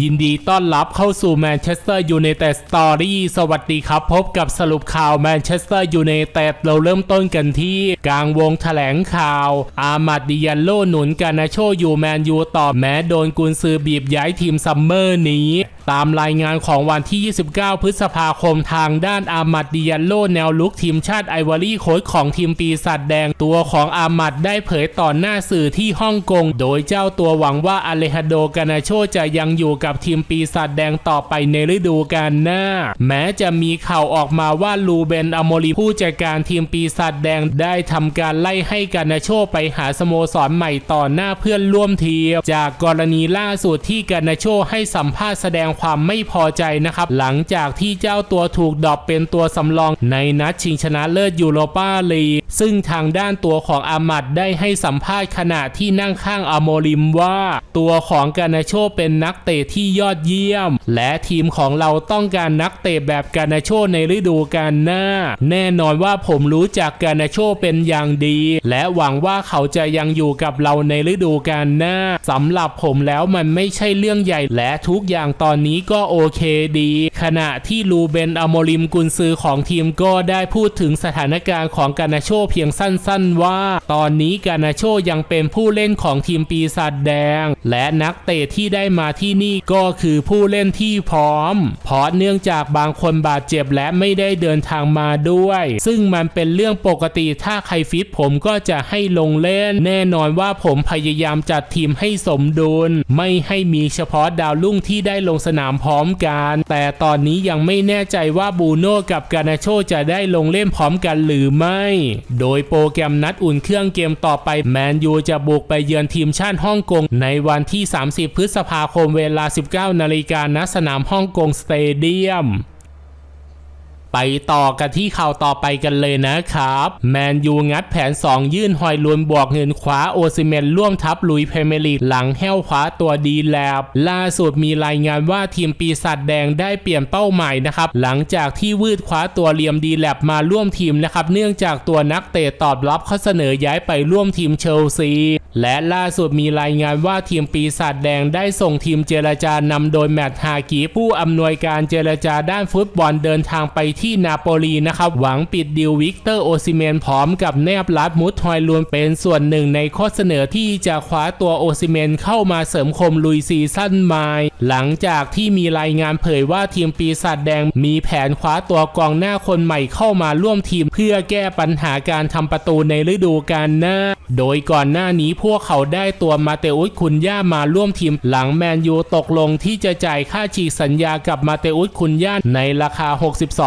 ยินดีต้อนรับเข้าสู่แมนเชสเตอร์ยูไนเต็ดสตอรี่สวัสดีครับ พบกับสรุปข่าวแมนเชสเตอร์ยูไนเต็ดเราเริ่มต้นกันที่กลางวงแถลงข่าว อามาดดิยันโลหนุนกานาโชอยู่แมนยูต่อแม้โดนกุนซือบีบย้ายทีมซัมเมอร์นี้ ตามรายงานของวันที่ 29 พฤษภาคมทางด้านอามัดดิยันโลแนวลุกทีมชาติไอวอรี่โค้ชของทีมปีศาจแดงตัวของอามัดได้เผยต่อหน้าสื่อที่ฮ่องกง โดยเจ้าตัวหวังว่าอเลฮาโดกานาโชจะยังอยู่กับทีมปีศาจแดงต่อไปในฤดูกาลหน้า แม้จะมีข่าวออกมาว่าลูเบนอโมลีผู้จัดการทีมปีศาจแดงได้ทำการไล่ให้กานาโชไปหาสโมสรใหม่ต่อหน้าเพื่อนร่วมทีมจากกรณีล่าสุดที่กานาโชให้สัมภาษณ์แสดงความไม่พอใจนะครับ หลังจากที่เจ้าตัวถูกดรอปเป็นตัวสำรองในนัดชิงชนะเลิศยูโรปาลีกซึ่งทางด้านตัวของอามัดได้ให้สัมภาษณ์ขณะที่นั่งข้างอโมลิมว่า ตัวของกานาโชเป็นนักเตะที่ยอดเยี่ยม และทีมของเราต้องการนักเตะแบบกานาโชในฤดูกาลหน้า แน่นอนว่าผมรู้จักกานาโชเป็นอย่างดี และหวังว่าเขาจะยังอยู่กับเราในฤดูกาลหน้าสำหรับผมแล้วมันไม่ใช่เรื่องใหญ่และทุกอย่างตอนนี้ก็โอเคดี ขณะที่ลูเบนอโมลิมกุนซือของทีมก็ได้พูดถึงสถานการณ์ของกานาโชเพียงสั้นๆว่า ตอนนี้กานาโชยังเป็นผู้เล่นของทีมปีศาจแดง และนักเตะที่ได้มาที่นี่ก็คือผู้เล่นที่พร้อม เพราะเนื่องจากบางคนบาดเจ็บและไม่ได้เดินทางมาด้วย ซึ่งมันเป็นเรื่องปกติถ้าใครฟิตผมก็จะให้ลงเล่น แน่นอนว่าผมพยายามจัดทีมให้สมดุล ไม่ให้มีเฉพาะดาวรุ่งที่ได้ลงสนามพร้อมกัน แต่ตอนนี้ยังไม่แน่ใจว่าบูโน่กับกานาโชจะได้ลงเล่นพร้อมกันหรือไม่ โดยโปรแกรมนัดอุ่นเครื่องเกมต่อไปแมนยูจะบุกไปเยือนทีมชาติฮ่องกง ในวันที่ 30 พฤษภาคมเวลา 19 นาฬิกาณสนามฮ่องกงสเตเดียม ไปต่อกันที่ข่าวต่อไปกันเลยนะครับ แมนยูงัดแผน 2 ยื่นหอยลวนบวกเงินคว้าโอซิเมนร่วมทัพลุยเพเมลีหลังแห้วคว้าตัวดีแลบล่าสุดมีรายงานว่าทีมปีศาจแดงได้เปลี่ยนเป้าหมายนะครับ หลังจากที่วืดคว้าตัวเลียมดีแลบมาร่วมทีมนะครับ เนื่องจากตัวนักเตะตอบรับข้อเสนอย้ายไปร่วมทีมเชลซี และล่าสุดมีรายงานว่าทีมปีศาจแดงได้ส่งทีมเจรจานำโดยแมตต์ฮากีผู้อำนวยการเจรจาด้านฟุตบอลเดินทางไปที่นาโปลีนะครับ หวังปิดดิววิกเตอร์โอซิเมนพร้อมกับแนบลัดมุดทอยลวนเป็นส่วนหนึ่งในข้อเสนอที่จะคว้าตัวโอซิเมนเข้ามาเสริมคมลุยซีซั่นใหม่หลังจากที่มีรายงานเผยว่าทีมปีศาจแดงมีแผนคว้าตัวกองหน้าคนใหม่เข้ามาร่วมทีม เพื่อแก้ปัญหาการทำประตูในฤดูกาลหน้า โดยก่อนหน้านี้พวกเขาได้ตัวมาเตอุสคุนย่ามาร่วมทีม หลังแมนยูตกลงที่จะจ่ายค่าฉีกสัญญากับมาเตอุสคุนย่าในราคา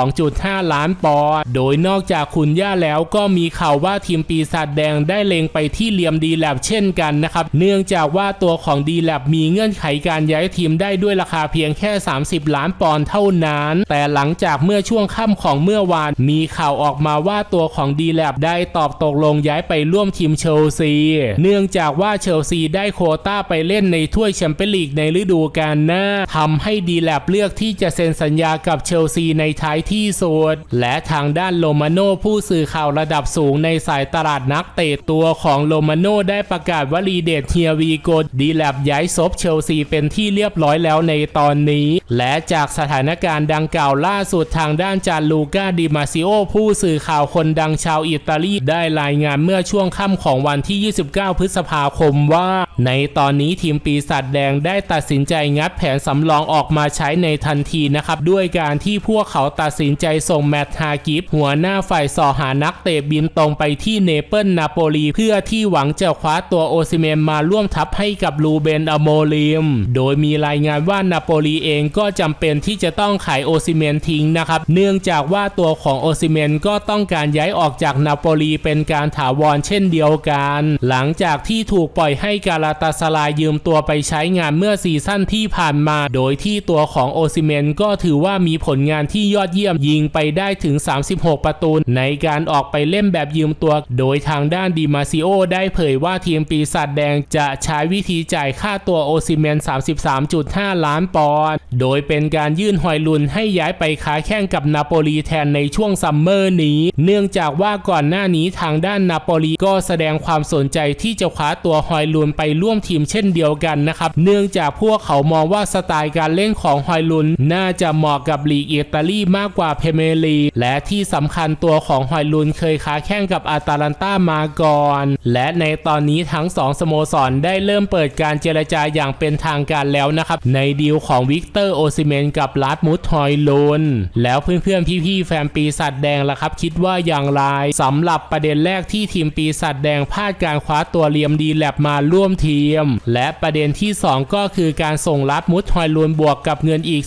62.5 ล้านปอนด์โดยนอกจากคุนย่าแล้วก็มีข่าวว่าทีมปีศาจแดงได้เล็งไปที่เลียมดีแลบเช่นกันนะครับ เนื่องจากว่าตัวของดีแลบมีเงื่อนไขการย้ายทีมได้ด้วยราคาเพียงแค่ 30 ล้านปอนด์เท่านั้น แต่หลังจากเมื่อช่วงค่ำของเมื่อวาน มีข่าวออกมาว่าตัวของดีแลบได้ตอบตกลงย้ายไปร่วมทีมเชลซี เนื่องจากว่าเชลซีได้โคต้าไปเล่นในถ้วยแชมเปี้ยนลีกในฤดูกาลหน้าทำให้ดีแลบเลือกที่จะเซ็นสัญญากับเชลซีในท้ายที่สุดและทางด้านโลมาโน่ผู้สื่อข่าวระดับสูงในสายตลาดนักเตะตัวของโลมาโน่ได้ประกาศวลีเดชเฮียวีโกดีแลบย้ายซบเชลซีเป็นที่เรียบร้อยแล้วในตอนนี้ และจากสถานการณ์ดังกล่าวล่าสุดทางด้านจานลูก้าดิมาซิโอผู้สื่อข่าวคนดังชาวอิตาลีได้รายงานเมื่อช่วงค่ำของของวันที่ 29 พฤษภาคมว่า ในตอนนี้ทีมปีศาจแดงได้ตัดสินใจงัดแผนสำรองออกมาใช้ในทันทีนะครับด้วยการที่พวกเขาตัดสินใจส่งแมตฮากิฟหัวหน้าฝ่ายสอหานักเตะบินตรงไปที่เนเปิลนาโปลีเพื่อที่หวังจะคว้าตัวโอซิเมนมาร่วมทัพให้กับลูเบนอโมลิมโดยมีรายงานว่านาโปลีเองก็จำเป็นที่จะต้องขายโอซิเมนทิ้งนะครับเนื่องจากว่าตัวของโอซิเมนก็ต้องการย้ายออกจากนาโปลีเป็นการถาวรเช่นเดียวกันหลังจากที่ถูกปล่อยให้กาลาตาสลายยืมตัวไปใช้งานเมื่อซีซั่นที่ผ่านมา โดยที่ตัวของโอซิเมนก็ถือว่ามีผลงานที่ยอดเยี่ยมยิงไปได้ถึง 36 ประตูในการออกไปเล่นแบบยืมตัว โดยทางด้านดิมาซิโอได้เผยว่าทีมปีศาจแดงจะใช้วิธีจ่ายค่าตัวโอซิเมน 33.5 ล้านปอนด์โดยเป็นการยื่นหอยลุนให้ย้ายไปค้าแข่งกับนาโปลีแทนในช่วงซัมเมอร์นี้ เนื่องจากว่าก่อนหน้านี้ทางด้านนาโปลีก็แสดงความสนใจที่จะคว้าตัวฮอยลุนไปร่วมทีมเช่นเดียวกันนะครับ เนื่องจากพวกเขามองว่าสไตล์การเล่นของฮอยลุนน่าจะเหมาะกับลีกอิตาลีมากกว่าเพเมลีและที่สำคัญตัวของฮอยลุนเคยค้าแข่งกับอาตาลันตามาก่อน และในตอนนี้ทั้งสองสโมสรได้เริ่มเปิดการเจรจาอย่างเป็นทางการแล้วนะครับ ในดีลของวิกเตอร์โอซิเมนกับลาดมุดฮอยลุนแล้วเพื่อนๆพี่ๆแฟนปีศาจแดงล่ะครับ คิดว่าอย่างไรสำหรับประเด็นแรกที่ทีมปีศาจแดงพลาดการคว้าตัวเลียมดีแลบมาร่วมทีม และประเด็นที่ 2 ก็คือการส่งลัดมุดฮอยลุนบวกกับเงินอีก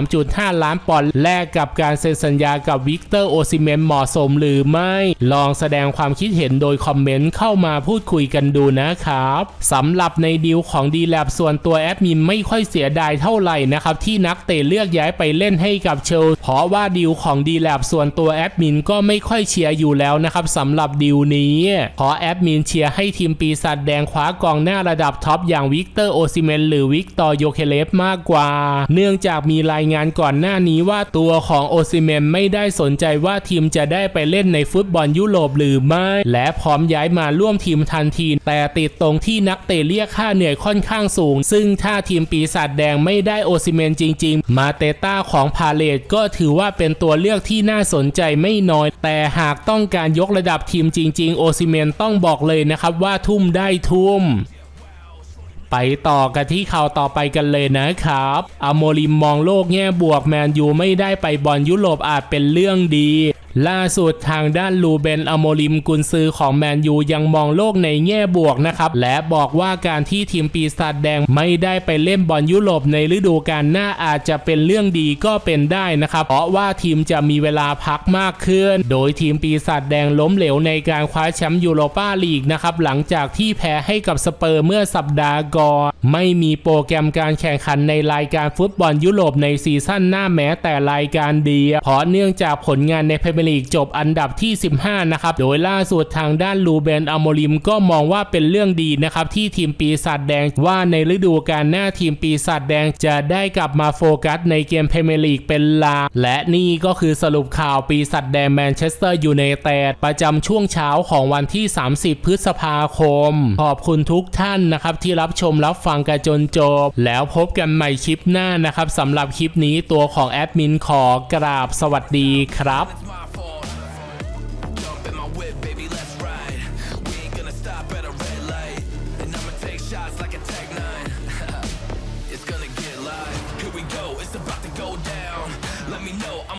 33.5 ล้านปอนด์แลกกับการเซ็นสัญญากับวิกเตอร์โอซิเมนเหมาะสมหรือไม่ ลองแสดงความคิดเห็นโดยคอมเมนต์เข้ามาพูดคุยกันดูนะครับสำหรับในดีลของดีแลบส่วนตัวแอดมินไม่ค่อยเสียดายเท่าไหร่นะครับ ที่นักเตะเลือกย้ายไปเล่นให้กับเชลเพราะว่าดีลของดีแลบส่วนตัวแอดมินก็ไม่ค่อยเชียร์อยู่แล้วนะครับสำหรับดีลนี้เพราะแอดมินเชียร์ให้ทีมปีศาจแดงคว้ากองหน้าระดับท็อปอย่างวิกเตอร์โอซิเมนหรือวิกตอร์โยเคเลฟมากกว่า เนื่องจากมีรายงานก่อนหน้านี้ว่าตัวของโอซิเมนไม่ได้สนใจว่าทีมจะได้ไปเล่นในฟุตบอลยุโรปหรือไม่ และพร้อมย้ายมาร่วมทีมทันที แต่ติดตรงที่นักเตะเรียกค่าเหนื่อยค่อนข้างสูง ซึ่งถ้าทีมปีศาจแดงไม่ได้โอซิเมนจริง ๆ มาเตต้าของพาเลตก็ถือว่าเป็นตัวเลือกที่น่าสนใจไม่น้อย แต่หากต้องการยกระดับทีมจริง ๆ โอซิเมนต้องบอกเลยนะครับว่าทุ่มได้ทุ่มไปต่อกันที่ข่าวต่อไปกันเลยนะครับอโมริมมองโลกแง่บวกแมนยูไม่ได้ไปบอลยุโรปอาจเป็นเรื่องดี ล่าสุดทางด้านลูเบนอโมริมกุนซือของแมนยูยังมองโลกในแง่บวกนะครับ และบอกว่าการที่ทีมปีศาจแดงไม่ได้ไปเล่นบอลยุโรปในฤดูกาลหน้าอาจจะเป็นเรื่องดีก็เป็นได้นะครับ เพราะว่าทีมจะมีเวลาพักมากขึ้น โดยทีมปีศาจแดงล้มเหลวในการคว้าแชมป์ยูโรปาลีกนะครับ หลังจากที่แพ้ให้กับสเปอร์เมื่อสัปดาห์ก่อนไม่มีโปรแกรมการแข่งขันในรายการฟุตบอลยุโรปในซีซั่นหน้าแม้แต่รายการเดียวเพราะเนื่องจากผลงานในพรีเมียร์ลีกจบอันดับที่ 15 นะครับ โดยล่าสุดทางด้านลูเบนอโมริมก็มองว่าเป็นเรื่องดีนะครับ ที่ทีมปีศาจแดงว่าในฤดูกาลหน้าทีมปีศาจแดงจะได้กลับมาโฟกัสในเกมพรีเมียร์ลีกเป็นลักและนี่ก็คือสรุปข่าวปีศาจแดงแมนเชสเตอร์ยูไนเต็ดประจำช่วงเช้าของวันที่ 30 พฤษภาคม ขอบคุณทุกท่านนะครับที่รับชมรับฟังกันจนจบ แล้วพบกันใหม่คลิปหน้านะครับสำหรับคลิปนี้ตัวของแอดมินขอกราบสวัสดีครับ